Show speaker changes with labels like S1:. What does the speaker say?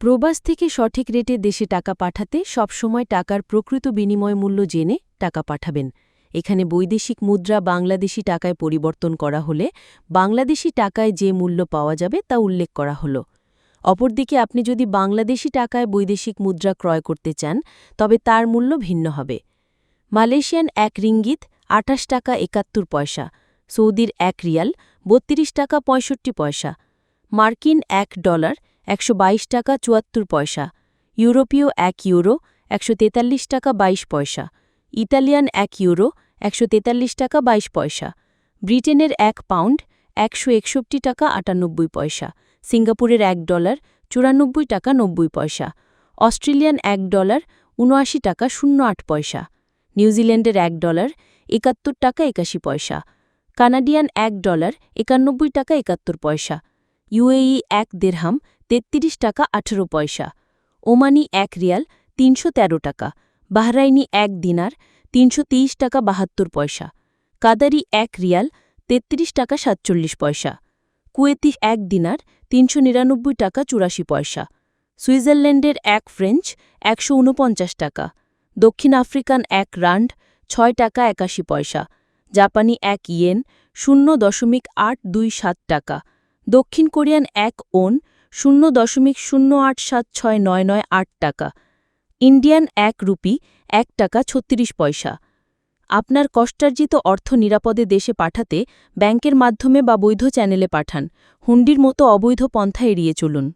S1: প্রবাস থেকে সঠিক রেটে দেশে টাকা পাঠাতে সবসময় টাকার প্রকৃত বিনিময় মূল্য জেনে টাকা পাঠাবেন। এখানে বৈদেশিক মুদ্রা বাংলাদেশি টাকায় পরিবর্তন করা হলে বাংলাদেশি টাকায় যে মূল্য পাওয়া যাবে তা উল্লেখ করা হল। অপরদিকে আপনি যদি বাংলাদেশি টাকায় বৈদেশিক মুদ্রা ক্রয় করতে চান, তবে তার মূল্য ভিন্ন হবে। মালয়েশিয়ান এক রিঙ্গিত আঠাশ টাকা একাত্তর পয়সা, সৌদির এক রিয়াল বত্রিশ টাকা পঁয়ষট্টি পয়সা, মার্কিন এক ডলার একশো বাইশ টাকা চুয়াত্তর পয়সা, ইউরোপীয় এক ইউরো একশো তেতাল্লিশ টাকা ২২ পয়সা, ইতালিয়ান এক ইউরো একশো তেতাল্লিশ টাকা ২২ পয়সা, ব্রিটেনের এক পাউন্ড একশো একষট্টি টাকা আটানব্বই পয়সা, সিঙ্গাপুরের এক ডলার চুরানব্বই টাকা নব্বই পয়সা, অস্ট্রেলিয়ান এক ডলার উনআশি টাকা শূন্য আট পয়সা, নিউজিল্যান্ডের এক ডলার একাত্তর টাকা একাশি পয়সা, কানাডিয়ান এক ডলার একানব্বই টাকা একাত্তর পয়সা, ইউএই এক দেড়হাম তেত্রিশ টাকা আঠেরো পয়সা, ওমানি এক রিয়াল তিনশো তেরো টাকা, বাহরাইনি এক দিনার তিনশো টাকা বাহাত্তর পয়সা, কাদারি এক রিয়াল তেত্রিশ টাকা সাতচল্লিশ পয়সা, কুয়েতি এক দিনার তিনশো নিরানব্বই টাকা চুরাশি পয়সা, সুইজারল্যান্ডের এক ফ্রেঞ্চ একশো উনপঞ্চাশ টাকা, দক্ষিণ আফ্রিকান এক রান্ড ছয় টাকা একাশি পয়সা, জাপানি এক ইয়েন শূন্য দশমিক আট দুই সাত টাকা, দক্ষিণ কোরিয়ান এক ওন শূন্য দশমিক শূন্য আট সাত ছয় নয় নয় আট টাকা। ইন্ডিয়ান এক রুপি এক টাকা ছত্রিশ পয়সা। আপনার কষ্টার্জিত অর্থ নিরাপদে দেশে পাঠাতে ব্যাংকের মাধ্যমে বা বৈধ চ্যানেলে পাঠান। হুন্ডির মতো অবৈধ পন্থা এড়িয়ে চলুন।